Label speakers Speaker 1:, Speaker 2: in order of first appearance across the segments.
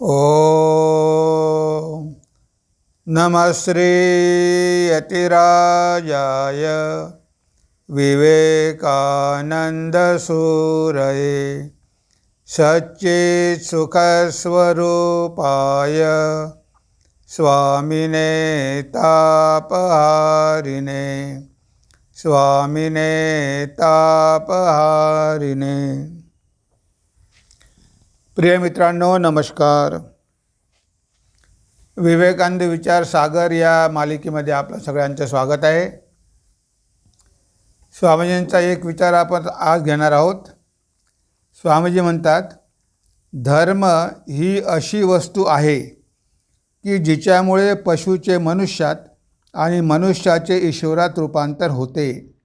Speaker 1: ॐ नमः श्रीयतिराजाय विवेकानन्दसूरये सच्चित्सुखस्वरूपाय स्वामिने तापहारिणे स्वामिने तापहारिणे प्रिय मित्रांनो नमस्कार. विवेकानंद विचार सागर या मालिकेमध्ये आपलं सगळ्यांचं स्वागत आहे. स्वामीजींचा एक विचार आपण आज घेणार आहोत. स्वामीजी म्हणतात धर्म ही अशी वस्तू आहे की जिच्यामुळे पशुचे मनुष्यात आणि मनुष्याचे ईश्वरात रूपांतर होते.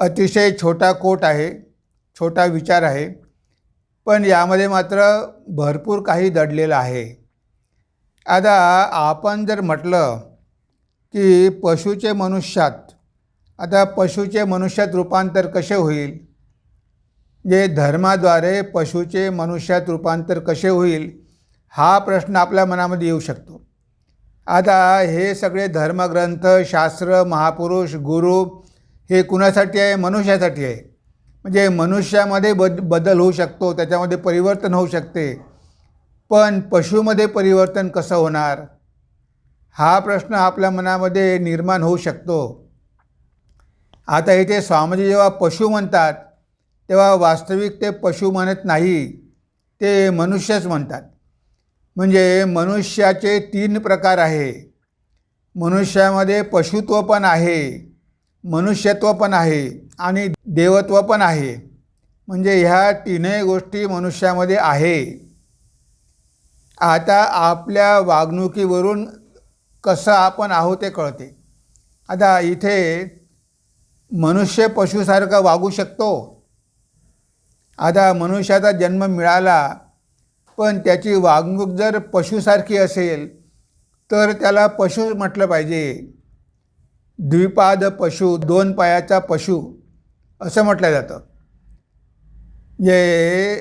Speaker 1: अतिशय छोटा कोट आहे छोटा विचार आहे. पण यामध्ये मात्र भरपूर काही दडलेलं आहे. आता आपण जर म्हटलं की पशुचे मनुष्यात आता पशुचे मनुष्यात रूपांतर कसे होईल? जे धर्माद्वारे पशुचे मनुष्यात रूपांतर कसे होईल? हा प्रश्न आपल्या मनामध्ये येऊ शकतो. आता हे सगळे धर्मग्रंथ शास्त्र महापुरुष गुरु हे कुणासाठी आहे? मनुष्यासाठी आहे. म्हणजे मनुष्यामध्ये बद बदल होऊ शकतो त्याच्यामध्ये परिवर्तन होऊ शकते. पण पशुमध्ये परिवर्तन कसं होणार? हा प्रश्न आपल्या मनामध्ये निर्माण होऊ शकतो. आता इथे स्वामीजी जेव्हा पशु म्हणतात तेव्हा वास्तविक ते पशु म्हणत नाही ते मनुष्यच म्हणतात. म्हणजे मनुष्याचे तीन प्रकार आहे. मनुष्यामध्ये पशुत्व पण आहे मनुष्यत्व पण आहे आणि देवत्व पण आहे. म्हणजे ह्या तीनही गोष्टी मनुष्यामध्ये आहे. आता आपल्या वागणुकीवरून कसं आपण आहोत ते कळते. आता इथे मनुष्य पशुसारखा वागू शकतो. आता मनुष्याचा जन्म मिळाला पण त्याची वागणूक जर पशुसारखी असेल तर त्याला पशु म्हटलं पाहिजे. द्विपाद पशु दोन पायाचा पशु असं म्हटलं जातं. जे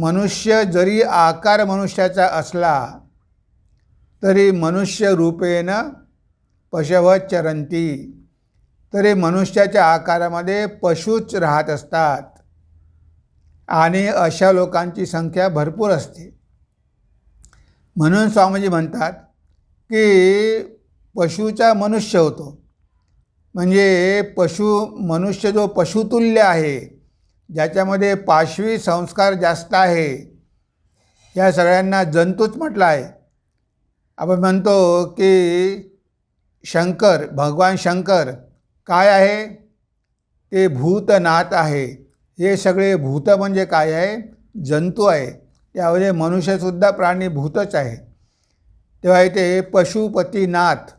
Speaker 1: मनुष्य जरी आकार मनुष्याचा असला तरी मनुष्य रूपेन पशव चरंती तरी मनुष्याच्या आकारामध्ये पशूच राहत असतात. आणि अशा लोकांची संख्या भरपूर असते. म्हणून स्वामीजी म्हणतात की पशुचा मनुष्य होतो. म्हणजे पशु मनुष्य जो पशुतुल्य आहे ज्याच्यामध्ये पाशवी संस्कार जास्त आहे या सगळ्यांना जंतूच म्हटलं आहे. आपण म्हणतो की शंकर भगवान शंकर काय आहे? ते भूतनाथ आहे. हे सगळे भूत म्हणजे काय आहे? जंतू आहे. त्यामध्ये मनुष्यसुद्धा प्राणी भूतच आहे. तेव्हा इथे पशुपतीनाथ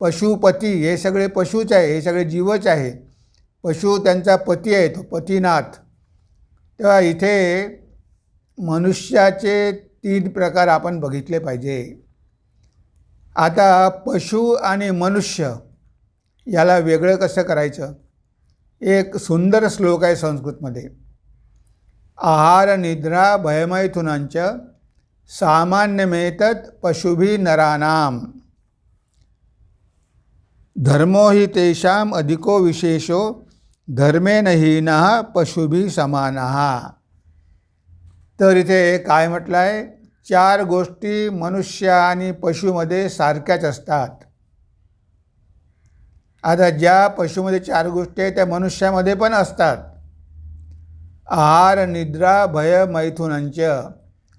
Speaker 1: पशुपती हे सगळे पशूच आहे हे सगळे जीवच आहे. पशु त्यांचा पती आहे तो पतीनाथ. तेव्हा इथे मनुष्याचे तीन प्रकार आपण बघितले पाहिजे. आता पशु आणि मनुष्य याला वेगळं कसं करायचं? एक सुंदर श्लोक आहे संस्कृतमध्ये. आहार निद्रा भयमैथुनांच सामान्यमेतत पशुभी नरानाम धर्मो हि तेषाम अधिको विशेषो धर्मेन हीनः पशुभी समान। तर इथे काय म्हटलं आहे चार गोष्टी मनुष्य आणि पशुमध्ये सारख्याच असतात. आता ज्या पशुमध्ये चार गोष्टी आहेत त्या मनुष्यामध्ये पण असतात. आहार निद्रा भय मैथुनांच.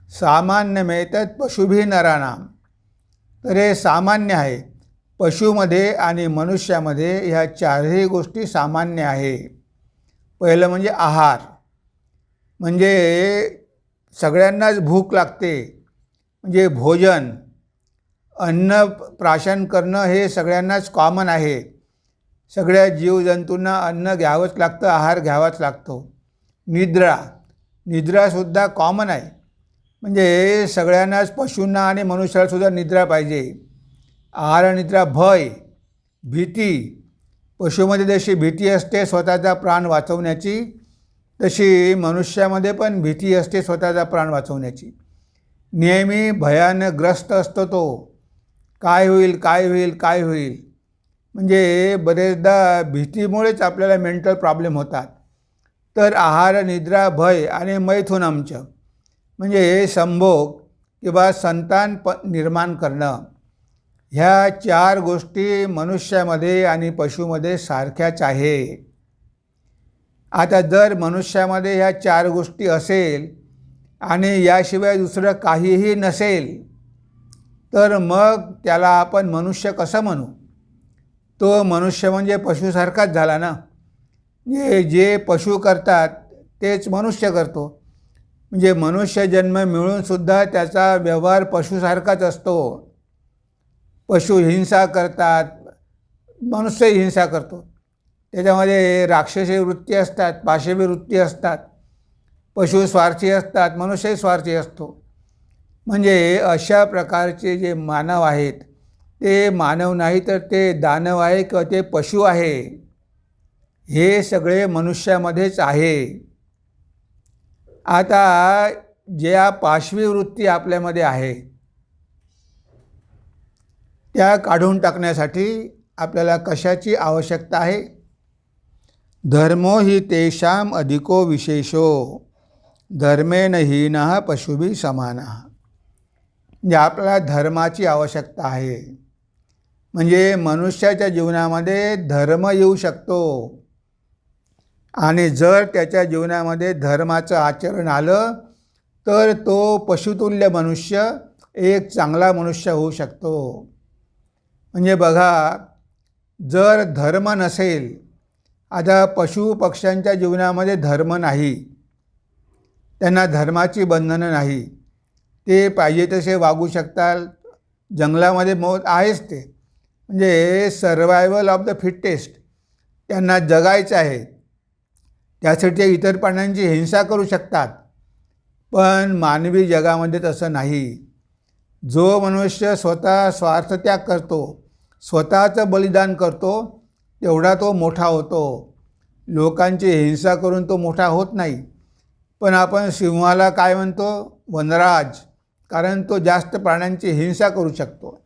Speaker 1: सामान्य मिळतात पशुभी नराणाम. तर हे सामान्य आहे. पशुमध्ये आणि मनुष्यामध्ये ह्या चारही गोष्टी सामान्य आहे. पहिलं म्हणजे आहार. म्हणजे सगळ्यांनाच भूक लागते. म्हणजे भोजन अन्न प्राशन करणं हे सगळ्यांनाच कॉमन आहे. सगळ्या जीवजंतूंना अन्न घ्यावंच लागतं आहार घ्यावाच लागतो. निद्रा. निद्रासुद्धा कॉमन आहे. म्हणजे सगळ्यांनाच पशूंना आणि मनुष्यालासुद्धा निद्रा पाहिजे. आहार निद्रा भय भीती पशुमध्ये जशी भीती असते स्वतःचा प्राण वाचवण्याची तशी मनुष्यामध्ये पण भीती असते स्वतःचा प्राण वाचवण्याची. नेहमी भयानं ग्रस्त असतो तो. काय होईल काय होईल काय होईल? म्हणजे बरेचदा भीतीमुळेच आपल्याला मेंटल प्रॉब्लेम होतात. तर आहार निद्रा भय आणि मैथून आमचं. म्हणजे हे संभोग किंवा संतान प निर्माण करणं. ह्या चार गोष्टी मनुष्यामध्ये आणि पशुमध्ये सारख्याच आहे. आता जर मनुष्यामध्ये ह्या चार गोष्टी असेल आणि याशिवाय दुसरं काहीही नसेल तर मग त्याला आपण मनुष्य कसं म्हणू? तो मनुष्य म्हणजे पशुसारखाच झाला ना? जे जे पशु करतात तेच मनुष्य करतो. म्हणजे मनुष्य जन्म मिळूनसुद्धा त्याचा व्यवहार पशुसारखाच असतो. पशु हिंसा करतात मनुष्यही हिंसा करतो. त्याच्यामध्ये राक्षसी वृत्ती असतात पाशवी वृत्ती असतात पशु स्वार्थी असतात मनुष्यही स्वार्थी असतो. म्हणजे अशा प्रकारचे जे मानव आहेत ते मानव नाही तर ते दानव आहे किंवा ते पशु आहे. हे सगळे मनुष्यामध्येच आहे. आता ज्या पाशवी वृत्ती आपल्यामध्ये आहे त्या काढून टाकण्यासाठी आपल्याला कशाची आवश्यकता आहे? धर्मो ही तेषाम अधिको विशेषो धर्मेन हीन पशुभी समान. म्हणजे आपल्याला धर्माची आवश्यकता आहे. म्हणजे मनुष्याच्या जीवनामध्ये धर्म येऊ शकतो. आणि जर त्याच्या जीवनामध्ये धर्माचं आचरण आलं तर तो पशुतुल्य मनुष्य एक चांगला मनुष्य होऊ शकतो. म्हणजे बघा जर धर्म नसेल आता पशु पक्ष्यांच्या जीवनामध्ये धर्म नाही त्यांना धर्माची बंधनं नाही ते पाहिजे तसे वागू शकतात जंगलामध्ये मौत आहेच ते. म्हणजे सर्वायवल ऑफ द फिटेस्ट त्यांना जगायचं आहे. त्यासाठी ते इतर प्राण्यांची हिंसा करू शकतात पण मानवी जगामध्ये तसं नाही. जो मनुष्य स्वतः स्वार्थत्याग करतो स्वतःचं बलिदान करतो तेवढा तो मोठा होतो. लोकांची हिंसा करून तो मोठा होत नाही. पण आपण सिंहाला काय म्हणतो? वनराज. कारण तो जास्त प्राण्यांची हिंसा करू शकतो.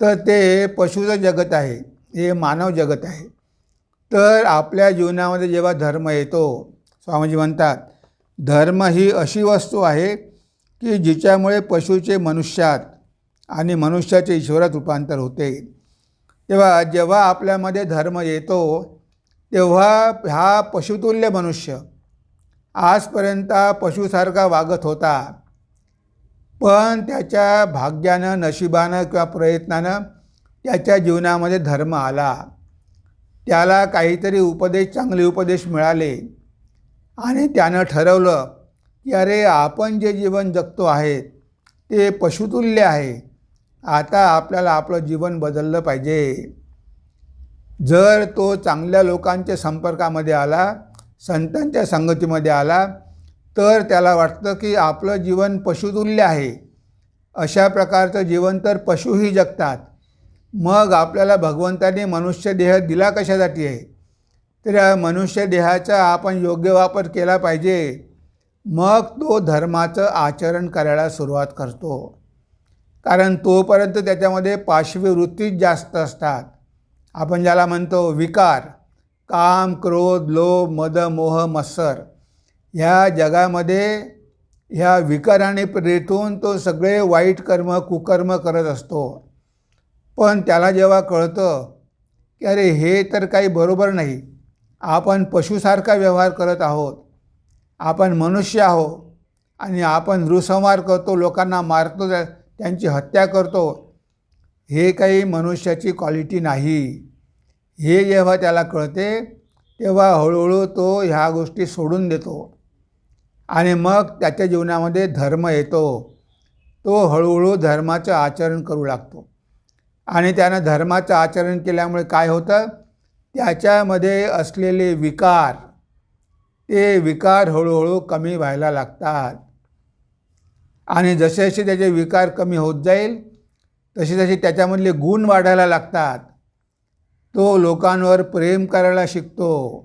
Speaker 1: तर ते पशुचं जगत आहे. हे मानव जगत आहे. तर आपल्या जीवनामध्ये जेव्हा धर्म येतो स्वामीजी म्हणतात धर्म ही अशी वस्तू आहे की जिच्यामुळे पशुचे मनुष्यात आणि मनुष्याचे ईश्वरात रूपांतर होते. तेव्हा जेव्हा आपल्यामध्ये धर्म येतो तेव्हा हा पशुतुल्य मनुष्य आजपर्यंत पशुसारखा वागत होता. पण त्याच्या भाग्यानं नशिबानं किंवा प्रयत्नानं त्याच्या जीवनामध्ये धर्म आला. त्याला काहीतरी उपदेश चांगले उपदेश मिळाले. आणि त्यानं ठरवलं की अरे आपण जे जीवन जगतो आहे ते पशुतुल्य आहे. आता आपल्याला आपलं जीवन बदललं पाहिजे. जर तो चांगल्या लोकांच्या संपर्कामध्ये आला संतांच्या संगतीमध्ये आला तर त्याला वाटतं की आपलं जीवन पशुतुल्य आहे. अशा प्रकारचं जीवन तर पशुही जगतात. मग आपल्याला भगवंताने मनुष्य देह दिला कशासाठी आहे? तर मनुष्य देहाचा आपण योग्य वापर केला पाहिजे. मग तो धर्माचं आचरण करायला सुरुवात करतो. कारण तोपर्यंत त्याच्यामध्ये पाशवी वृत्तीच जास्त असतात. आपण ज्याला म्हणतो विकार काम क्रोध लोभ मद मोह मत्सर ह्या जगामध्ये ह्या विकाराने प्रेतून तो सगळे वाईट कर्म कुकर्म करत असतो. पण त्याला जेव्हा कळतं की अरे हे तर काही बरोबर नाही. आपण पशुसारखा व्यवहार करत आहोत. आपण मनुष्य आहोत. आणि आपण नृसंहार करतो लोकांना मारतो त्यांची हत्या करतो हे काही मनुष्याची क्वालिटी नाही. हे जेव्हा त्याला कळते तेव्हा हळूहळू तो ह्या गोष्टी सोडून देतो. आणि मग त्याच्या जीवनामध्ये धर्म येतो. तो हळूहळू धर्माचं आचरण करू लागतो. आणि त्यानं धर्माचं आचरण केल्यामुळे काय होतं? त्याच्यामध्ये असलेले विकार ते विकार हळूहळू कमी व्हायला लागतात. आणि जसे जसे त्याचे विकार कमी होत जाईल तसे तसे त्याच्यामधले गुण वाढायला लागतात. तो लोकांवर प्रेम करायला शिकतो.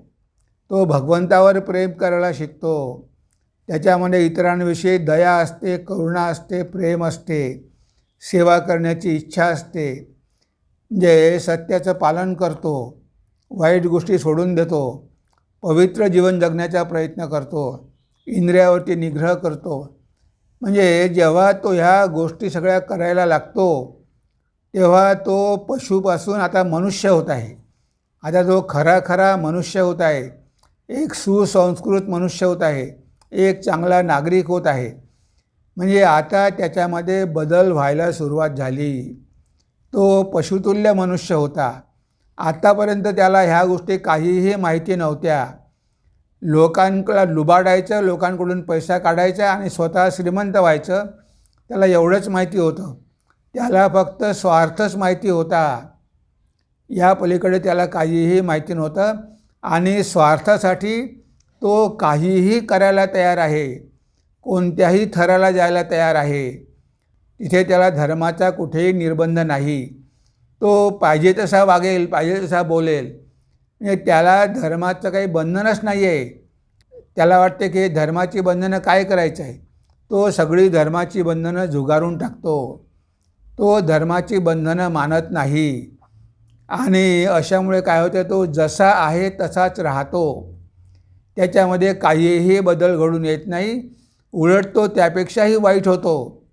Speaker 1: तो भगवंतावर प्रेम करायला शिकतो. त्याच्यामध्ये इतरांविषयी दया असते करुणा असते प्रेम असते सेवा करण्याची इच्छा असते. म्हणजे सत्याचं पालन करतो वाईट गोष्टी सोडून देतो पवित्र जीवन जगण्याचा प्रयत्न करतो इंद्रियावरती निग्रह करतो. म्हणजे जेव्हा तो ह्या गोष्टी सगळ्या करायला लागतो तेव्हा तो पशुपासून आता मनुष्य होत आहे. आता जो खरा खरा मनुष्य होत आहे एक सुसंस्कृत मनुष्य होत आहे एक चांगला नागरिक होत आहे. म्हणजे आता त्याच्यामध्ये बदल व्हायला सुरुवात झाली. तो पशुतुल्य मनुष्य होता. आत्तापर्यंत त्याला ह्या गोष्टी काहीही माहिती नव्हत्या. लोकांकडं लुबाडायचं लोकांकडून पैसा काढायचा आणि स्वतः श्रीमंत व्हायचं त्याला एवढंच माहिती होतं. त्याला फक्त स्वार्थच माहिती होता. या पलीकडे त्याला काहीही माहिती नव्हतं आणि स्वार्थासाठी तो काहीही करायला तयार आहे. कोणत्याही थराला जायला तयार आहे. तिथे त्याला धर्माचा कुठेही निर्बंध नाही. तो पाहिजे तसा वागेल पाहिजे तसा बोलेल. म्हणजे त्याला धर्माचं काही बंधनच नाही आहे त्याला वाटते की धर्माची बंधनं काय करायचं आहे? तो सगळी धर्माची बंधनं झुगारून टाकतो. तो धर्माची बंधनं मानत नाही. आणि अशामुळे काय होतं तो जसा आहे तसाच राहतो. त्याच्यामध्ये काहीही बदल घडून येत नाही. उलट तो त्यापेक्षाही वाईट होतो.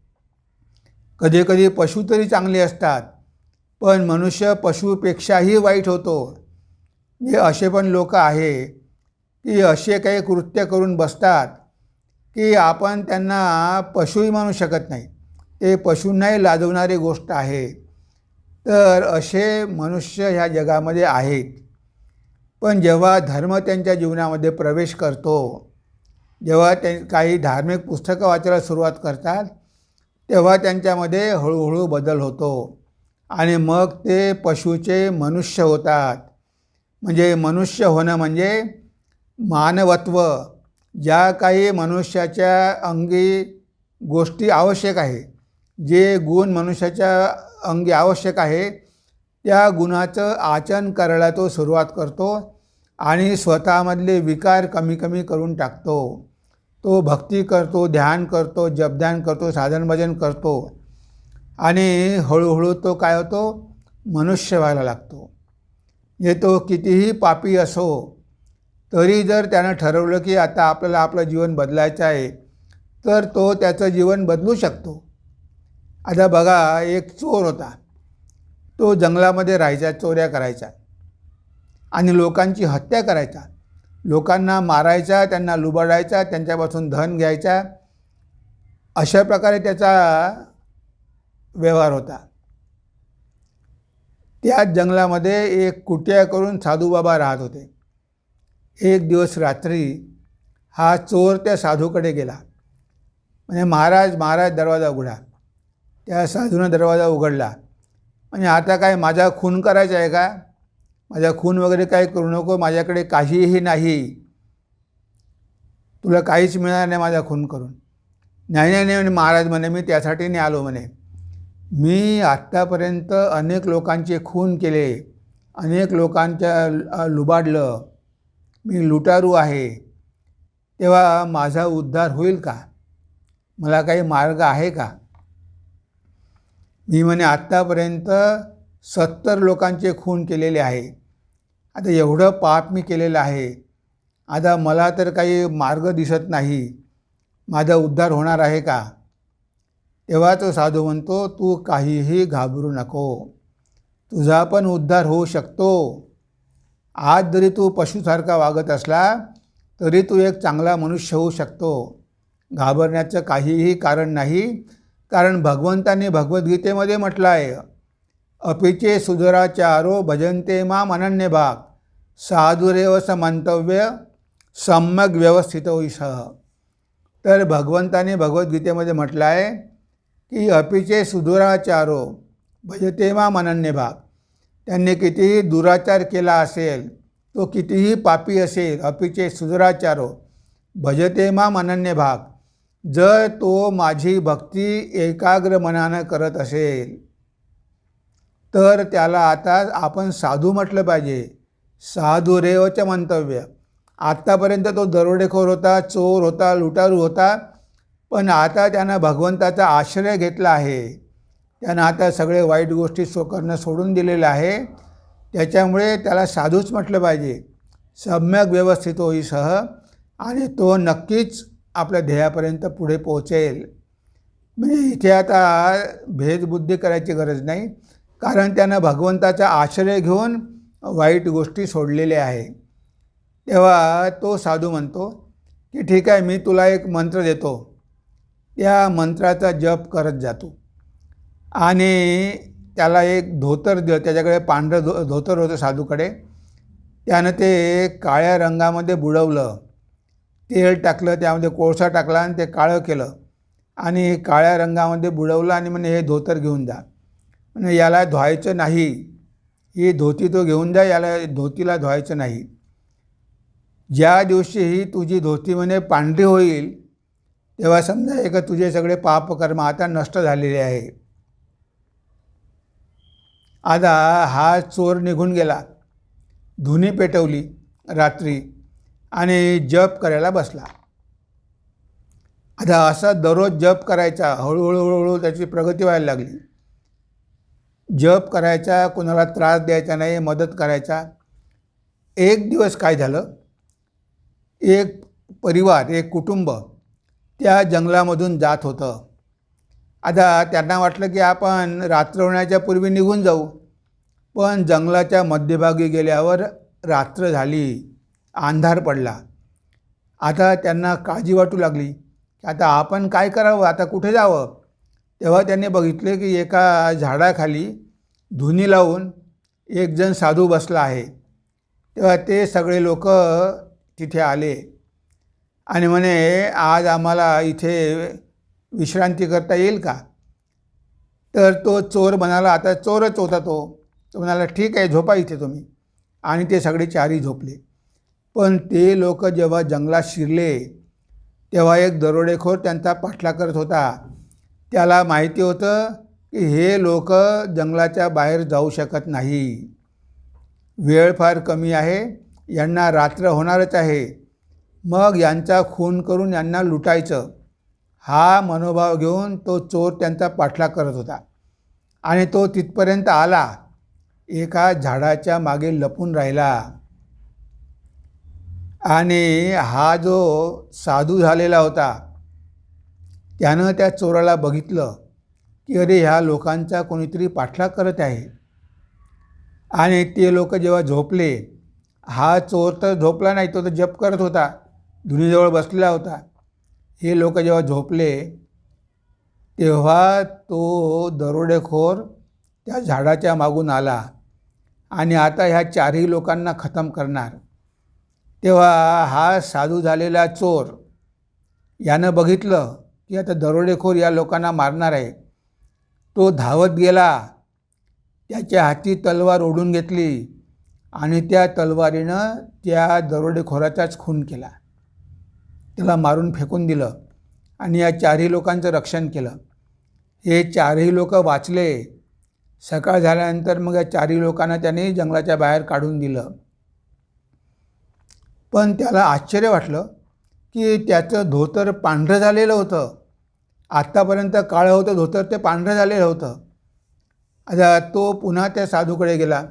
Speaker 1: कधीकधी पशु तरी चांगले असतात पण मनुष्य पशुपेक्षाही वाईट होतो. हे असे पण लोक आहे की असे काही कृत्य करून बसतात की आपण त्यांना पशुही मानू शकत नाही. ते पशूंनाही लाजवणारी गोष्ट आहे. तर असे मनुष्य ह्या जगामध्ये आहेत. पण जेव्हा धर्म त्यांच्या जीवनामध्ये प्रवेश करतो जेव्हा ते काही धार्मिक पुस्तकं वाचायला सुरुवात करतात तेव्हा त्यांच्यामध्ये हळूहळू बदल होतो. आणि मग ते पशुचे मनुष्य होतात. म्हणजे मनुष्य होणं म्हणजे मानवत्व. ज्या काही मनुष्याच्या अंगी गोष्टी आवश्यक आहे जे गुण मनुष्याच्या अंगी आवश्यक आहे त्या गुणाचं आचरण करायला तो सुरुवात करतो आणि स्वतःमधले विकार कमी कमी करून टाकतो. तो भक्ती करतो ध्यान करतो जपध्यान करतो साधन भजन करतो आणि हळूहळू तो काय होतो? मनुष्य व्हायला लागतो. जे तो कितीही पापी असो तरी जर त्यानं ठरवलं की आता आपल्याला आपलं जीवन बदलायचं आहे तर तो त्याचं जीवन बदलू शकतो. आता बघा एक चोर होता. तो जंगलामध्ये राहायचा चोऱ्या करायचा. आणि लोकांची हत्या करायचा. लोकांना मारायचा त्यांना लुबाडायचा त्यांच्यापासून धन घ्यायचा. अशा प्रकारे त्याचा व्यवहार होता. त्याच जंगलामध्ये एक कुट्या करून साधूबाबा राहत होते. एक दिवस रात्री हा चोर त्या साधूकडे गेला. म्हणजे महाराज महाराज दरवाजा उघडा. त्या साधूनं दरवाजा उघडला. म्हणजे आता काय माझा खून करायचा आहे का? माझा खून वगैरे काय करू नको माझ्याकडे काहीही नाही. तुला काहीच मिळणार नाही माझा खून करून. नाही नाही नाही म्हणे महाराज म्हणे मी त्यासाठी नाही आलो म्हणे. मी आत्तापर्यंत अनेक लोकांचे खून केले अनेक लोकांच्या लुबाडलं. मी लुटारू आहे. तेव्हा माझा उद्धार होईल का? मला काही मार्ग आहे का? मी म्हणे आत्तापर्यंत सत्तर लोकांचे खून केलेले आहे. आता एवढं पाप मी केलेलं आहे. आता मला तर काही मार्ग दिसत नाही. माझा उद्धार होणार आहे का? तेव्हा तो साधू म्हणतो तू काहीही घाबरू नको. तुझा पण उद्धार होऊ शकतो. आज जरी तू पशुसारखा वागत असला तरी तू एक चांगला मनुष्य होऊ शकतो. घाबरण्याचं काहीही कारण नाही कारण भगवंतांनी भगवद्गीतेमध्ये म्हटलं आहे अपिचे सुधराचारो भजंते माम अनन्य भाग. साधुरेव मंतव्य सम्यक व्यवस्थित सह तर भगवंताने भगवद्गीतेमध्ये म्हटलं आहे की अपिचे सुदुराचारो भजते मा मनन्य भाग. त्यांनी कितीही दुराचार केला असेल तो कितीही पापी असेल अपिचे सुदुराचारो भजते मा मनन्य भाग. जर तो माझी भक्ती एकाग्र मनानं करत असेल तर त्याला आता आपण साधू म्हटलं पाहिजे. साधू रेवच मंतव्य. आत्तापर्यंत तो दरोडेखोर होता चोर होता लुटारू होता पण आता त्यानं भगवंताचा आश्रय घेतला आहे. त्यानं आता सगळे वाईट गोष्टी सो करणं सोडून दिलेलं आहे. त्याच्यामुळे त्याला साधूच म्हटलं पाहिजे. सम्यक व्यवस्थित होईसह आणि तो नक्कीच आपल्या ध्येयापर्यंत पुढे पोहोचेल. म्हणजे इथे आता भेदबुद्धी करायची गरज नाही. कारण त्यानं भगवंताचा आश्रय घेऊन वाईट गोष्टी सोडलेल्या आहे. तेव्हा तो साधू म्हणतो की ठीक आहे मी तुला एक मंत्र देतो. त्या मंत्राचा जप करत जातो. आणि त्याला एक धोतर द त्याच्याकडे पांढरं धो धोतर होतं साधूकडे. त्यानं ते काळ्या रंगामध्ये बुडवलं. तेल टाकलं त्यामध्ये कोळसा टाकला आणि ते काळं केलं. आणि काळ्या रंगामध्ये बुडवलं आणि म्हणे हे धोतर घेऊन जा. म्हणजे याला धुवायचं नाही. ही धोती तो घेऊन जा याला धोतीला धुवायचं नाही. ज्या दिवशी ही तुझी धोती म्हणे पांढरी होईल तेव्हा समजा एक तुझे सगळे पापकर्म आता नष्ट झालेले आहे. आता हा चोर निघून गेला. धुनी पेटवली रात्री आणि जप करायला बसला. आता असा दररोज जप करायचा हळूहळू हळूहळू त्याची प्रगती व्हायला लागली. जप करायचा कोणाला त्रास द्यायचा नाही मदत करायचा. एक दिवस काय झालं? एक परिवार एक कुटुंब त्या जंगलामधून जात होतं. आता त्यांना वाटलं की आपण रात्र होण्याच्या पूर्वी निघून जाऊ. पण जंगलाच्या मध्यभागी गेल्यावर रात्र झाली. अंधार पडला. आता त्यांना काळजी वाटू लागली. की आता आपण काय करावं? आता कुठे जावं? तेव्हा त्यांनी बघितले की एका झाडाखाली धुनी लावून एकजण साधू बसला आहे. तेव्हा ते सगळे लोक तिथे आले. आणि म्हणे आज आम्हाला इथे विश्रांती करता येईल का? तर तो चोर म्हणाला आता चोरच होता तो. तो म्हणाला ठीक आहे झोपा इथे तुम्ही. आणि ते सगळे चारही झोपले. पण ते लोक जेव्हा जंगलात शिरले तेव्हा एक दरोडेखोर त्यांचा पाठला करत होता. त्याला माहिती होतं की हे लोक जंगलाच्या बाहेर जाऊ शकत नाही. वेळ फार कमी आहे. यांना रात्र होणारच आहे. मग यांचा खून करून यांना लुटायचं. हा मनोभाव घेऊन तो चोर त्यांचा पाठलाग करत होता. आणि तो तिथपर्यंत आला. एका झाडाच्या मागे लपून राहिला. आणि हा जो साधू झालेला होता त्यानं त्या चोराला बघितलं की अरे ह्या लोकांचा कोणीतरी पाठलाग करत आहे. आणि ते लोक जेव्हा झोपले हा चोर तर झोपला नाही तो तर जप करत होता. धुनीजवळ बसलेला होता. हे लोक जेव्हा झोपले तेव्हा तो दरोडेखोर त्या झाडाच्या मागून आला आणि आता ह्या चारही लोकांना खतम करणार. तेव्हा हा साधू झालेला चोर यानं बघितलं की आता दरोडेखोर या लोकांना मारणार आहे. तो धावत गेला त्याच्या हाती तलवार ओढून घेतली आणि त्या तलवारीनं त्या दरोडेखोराचाच खून केला. त्याला मारून फेकून दिलं आणि या चारही लोकांचं रक्षण केलं. हे चारही लोक वाचले. सकाळ झाल्यानंतर मग या चारही लोकांना त्याने जंगलाच्या बाहेर काढून दिलं. पण त्याला आश्चर्य वाटलं की त्याचं धोतर पांढरं झालेलं होतं. आत्तापर्यंत काळं होतं धोतर ते पांढरं झालेलं होतं. आता तो पुन्हा त्या साधूकडे गेला.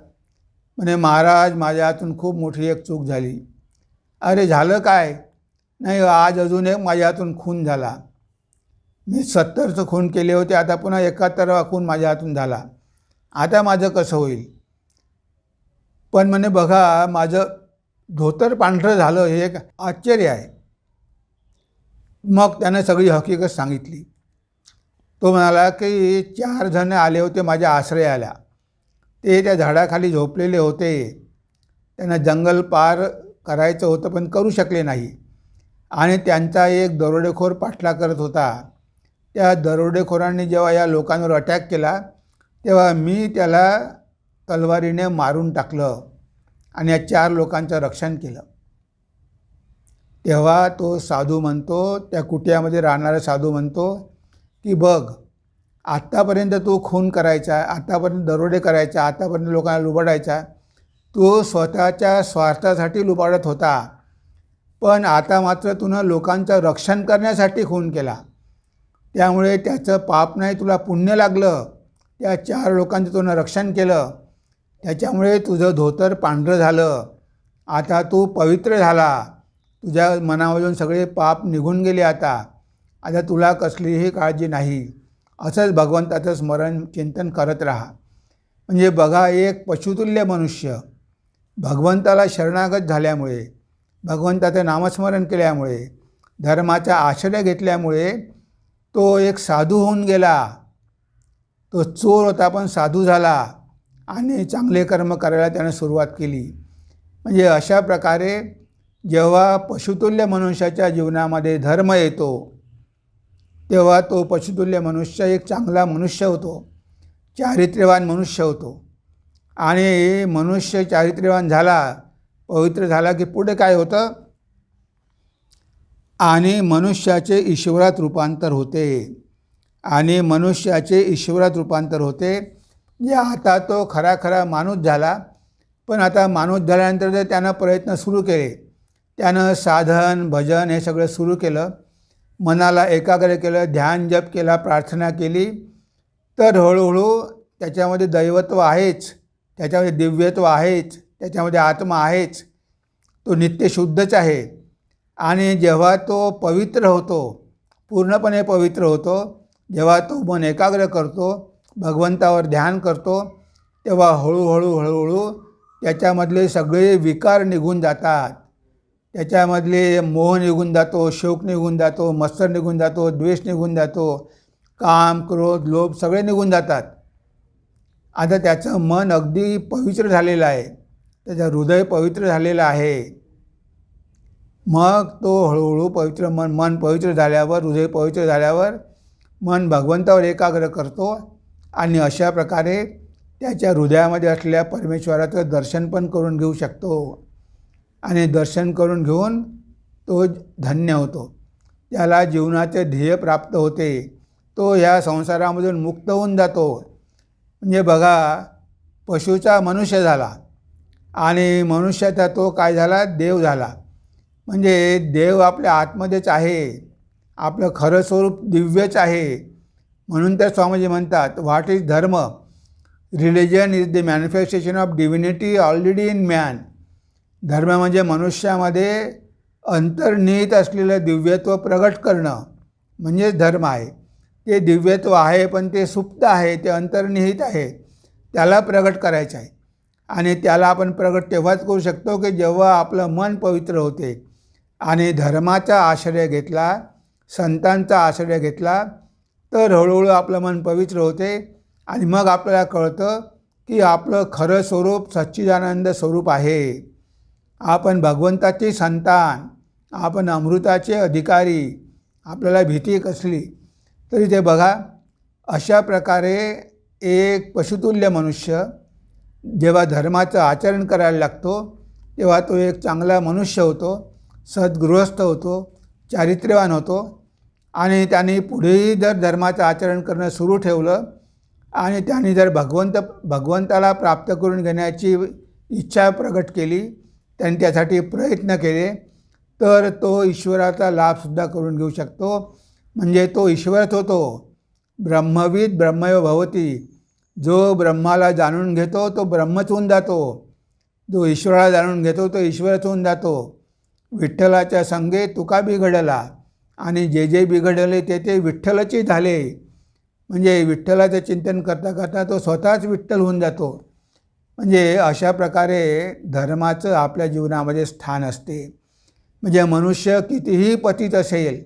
Speaker 1: म्हणे महाराज माझ्या हातून खूप मोठी एक चूक झाली. अरे झालं काय? नाही आज अजून एक माझ्या हातून खून झाला. मी सत्तरचं खून केले होते आता पुन्हा एकाहत्तरावा खून माझ्या हातून झाला. आता माझं कसं होईल? पण म्हणे बघा माझं धोतर पांढरं झालं हे एक आश्चर्य आहे. मग त्यानं सगळी हकीकत सांगितली. तो म्हणाला की चार जण आले होते माझ्या आश्रयाला. ते त्या झाडाखाली झोपलेले होते. त्यांना जंगल पार करायचं होतं पण करू शकले नाही. आणि त्यांचा एक दरोडेखोर पाठला करत होता. त्या दरोडेखोरांनी जेव्हा या लोकांवर अटॅक केला तेव्हा मी त्याला तलवारीने मारून टाकलं आणि या चार लोकांचं रक्षण केलं. तेव्हा तो साधू म्हणतो त्या कुट्यामध्ये राहणारा साधू म्हणतो की बघ आत्तापर्यंत तू खून करायचा आत्तापर्यंत दरोडे करायचा आत्तापर्यंत लोकांना लुबाडायचा तो स्वतःच्या स्वार्थासाठी लुबाडत होता. पण आता मात्र तुनं लोकांचं रक्षण करण्यासाठी खून केला. त्यामुळे त्याचं पाप नाही तुला पुण्य लागलं. त्या चार लोकांचं तुनं रक्षण केलं. त्याच्यामुळे तुझं धोतर पांढरं झालं. आता तू पवित्र झाला. तुझ्या मनामधून सगळे पाप निघून गेले आता. आता तुला कसलीही काळजी नाही. असंच भगवंताचं स्मरण चिंतन करत राहा. म्हणजे बघा एक पशुतुल्य मनुष्य. भगवंताला शरणागत झाल्यामुळे भगवंताचं नामस्मरण केल्यामुळे धर्माचा आश्रय घेतल्यामुळे तो एक साधू होऊन गेला. तो चोर होता पण साधू झाला आणि चांगले कर्म करायला त्यानं सुरुवात केली. म्हणजे अशा प्रकारे जेव्हा पशुतुल्य मनुष्याच्या जीवनामध्ये धर्म येतो तेव्हा तो पशुतुल्य मनुष्य एक चांगला मनुष्य होतो चारित्र्यवान मनुष्य होतो. आणि मनुष्य चारित्र्यवान झाला पवित्र झाला की पुढे काय होतं? आणि मनुष्याचे ईश्वरात रूपांतर होते. आणि मनुष्याचे ईश्वरात रूपांतर होते. म्हणजे आता तो खरा खरा माणूस झाला. पण आता माणूस झाल्यानंतर जर त्यानं प्रयत्न सुरू केले त्यानं साधन भजन हे सगळं सुरू केलं मनाला एकाग्र केलं ध्यान जप केला प्रार्थना केली तर हळूहळू त्याच्यामध्ये दैवत्व आहेच. त्याच्यामध्ये दिव्यत्व आहेच. त्याच्यामध्ये आत्मा आहेच. तो नित्यशुद्धच आहे. आणि जेव्हा तो पवित्र होतो पूर्णपणे पवित्र होतो जेव्हा तो मन एकाग्र करतो भगवंतावर ध्यान करतो तेव्हा हळूहळू हळूहळू त्याच्यामधले सगळे विकार निघून जातात. त्याच्यामधले मोह निघून जातो शोक निघून जातो मत्सर निघून जातो द्वेष निघून जातो काम क्रोध लोभ सगळे निघून जातात. आता त्याचं मन अगदी पवित्र झालेलं आहे. त्याचं हृदय पवित्र झालेलं आहे मग तो हळूहळू पवित्र मन मन पवित्र झाल्यावर हृदय पवित्र झाल्यावर मन भगवंतावर एकाग्र करतो आणि अशा प्रकारे त्याच्या हृदयामध्ये असलेल्या परमेश्वराचं दर्शन पण करून घेऊ शकतो. आणि दर्शन करून घेऊन तो धन्य होतो. त्याला जीवनाचे ध्येय प्राप्त होते तो ह्या संसारामधून मुक्त होऊन जातो. म्हणजे बघा पशुचा मनुष्य झाला. आणि मनुष्याचा तो काय झाला? देव झाला. म्हणजे देव आपल्या आतमध्येच आहे. आपलं खरं स्वरूप दिव्यच आहे. म्हणून तर स्वामीजी म्हणतात what is dharma? Religion is the manifestation of divinity already in man धर्म म्हणजे मनुष्यामध्ये अंतर्निहित असलेलं दिव्यत्व प्रगट करणं. म्हणजेच धर्म आहे. ते दिव्यत्व आहे पण ते सुप्त आहे ते अंतर्निहित आहे. त्याला प्रगट करायचं आहे. आणि त्याला आपण प्रगट तेव्हाच करू शकतो की जेव्हा आपलं मन पवित्र होते. आणि धर्माचा आश्रय घेतला संतांचा आश्रय घेतला तर हळूहळू आपलं मन पवित्र होते. आणि मग आपल्याला कळतं की आपलं खरं स्वरूप सच्चिदानंद स्वरूप आहे. आपण भगवंताचे संतान आपण अमृताचे अधिकारी आपल्याला भीती कसली? तरी ते बघा अशा प्रकारे एक पशुतुल्य मनुष्य जेव्हा धर्माचं आचरण करायला लागतो तेव्हा तो एक चांगला मनुष्य होतो सद्गृहस्थ होतो चारित्र्यवान होतो आणि त्यांनी पुढेही जर धर्माचं आचरण करणं सुरू ठेवलं आणि त्यांनी जर भगवंत भगवंताला प्राप्त करून घेण्याची इच्छा प्रगट केली त्यांनी त्यासाठी प्रयत्न केले तर तो ईश्वराचा लाभसुद्धा करून घेऊ शकतो. म्हणजे तो ईश्वरच होतो. ब्रह्मविद ब्रह्मैव भवती. जो ब्रह्माला जाणून घेतो तो ब्रह्मच होऊन जातो. जो ईश्वराला जाणून घेतो तो ईश्वरच होऊन जातो. विठ्ठलाच्या संगे तुका बिघडला आणि जे जे बिघडले ते ते विठ्ठलचे झाले. म्हणजे विठ्ठलाचं चिंतन करता करता तो स्वतःच विठ्ठल होऊन जातो. म्हणजे अशा प्रकारे धर्माचं आपल्या जीवनामध्ये स्थान असते. म्हणजे मनुष्य कितीही पतित असेल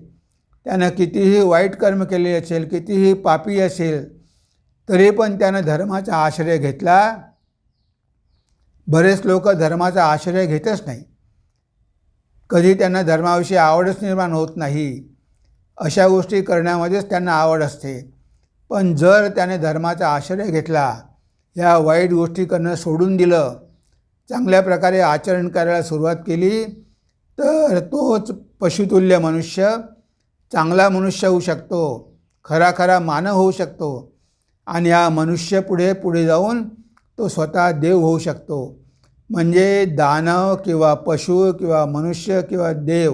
Speaker 1: त्यानं कितीही वाईट कर्म केले असेल कितीही पापी असेल तरी पण त्यानं धर्माचा आश्रय घेतला. बरेच लोक धर्माचा आश्रय घेतच नाही. कधी त्यांना धर्माविषयी आवडच निर्माण होत नाही. अशा गोष्टी करण्यामध्येच त्यांना आवड असते. पण जर त्याने धर्माचा आश्रय घेतला या वाईट गोष्टी करणं सोडून दिलं चांगल्या प्रकारे आचरण करायला सुरुवात केली तर तोच पशुतुल्य मनुष्य चांगला मनुष्य होऊ शकतो. खरा खरा मानव होऊ शकतो. आणि हा मनुष्य पुढे पुढे जाऊन तो स्वतः देव होऊ शकतो. म्हणजे दानव किंवा पशु किंवा मनुष्य किंवा देव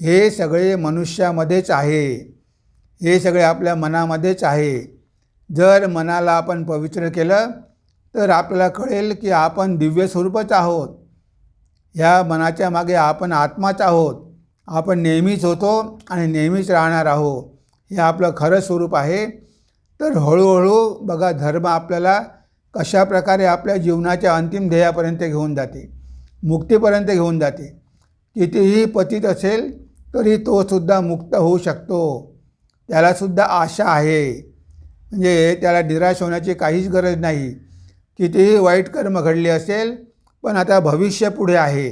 Speaker 1: हे सगळे मनुष्यामध्येच आहे. हे सगळे आपल्या मनामध्येच आहे. जर मनाला आपण पवित्र केलं तर आपल्याला कळेल की आपण दिव्य स्वरूपच आहोत. ह्या मनाच्या मागे आपण आत्माच आहोत. आपण नेहमीच होतो आणि नेहमीच राहणार आहोत. हे आपलं खरं स्वरूप आहे. तर हळूहळू बघा धर्म आपल्याला कशा प्रकारे आपल्या जीवनाच्या अंतिम ध्येयापर्यंत घेऊन जाते मुक्तीपर्यंत घेऊन जाते. कितीही पतित असेल तरी तोसुद्धा मुक्त होऊ शकतो. त्यालासुद्धा आशा आहे. म्हणजे त्याला निराश होण्याची काहीच गरज नाही. कितीही वाईट कर्म घडले असेल पण आता भविष्य पुढे आहे.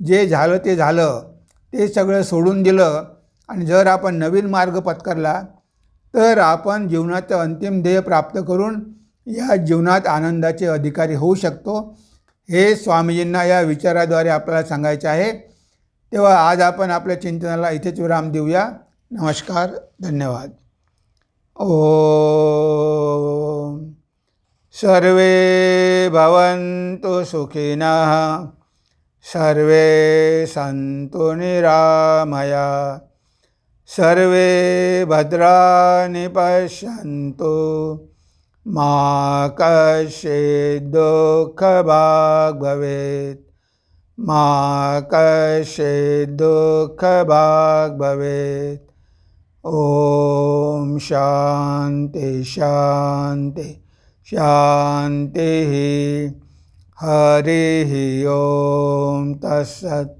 Speaker 1: जे झालं ते झालं. ते सगळं सोडून दिलं. आणि जर आपण नवीन मार्ग पत्करला तर आपण जीवनाचं अंतिम ध्येय प्राप्त करून या जीवनात आनंदाचे अधिकारी होऊ शकतो. हे स्वामीजींना या विचाराद्वारे आपल्याला सांगायचे आहे. तेव्हा आज आपण आपल्या चिंतनाला इथेच विराम देऊया. नमस्कार धन्यवाद. ओ सर्वे भवन्तु सुखिनः सर्वे सन्तु निरामया। सर्वे भद्राणि पश्यन्तु। मा कश्चित् दुःखभाग् भवेत्। मा कश्चित् दुःखभाग् भवेत्। ॐ शान्ति शान्ति शान्तिः। हरिः ॐ तत्सत्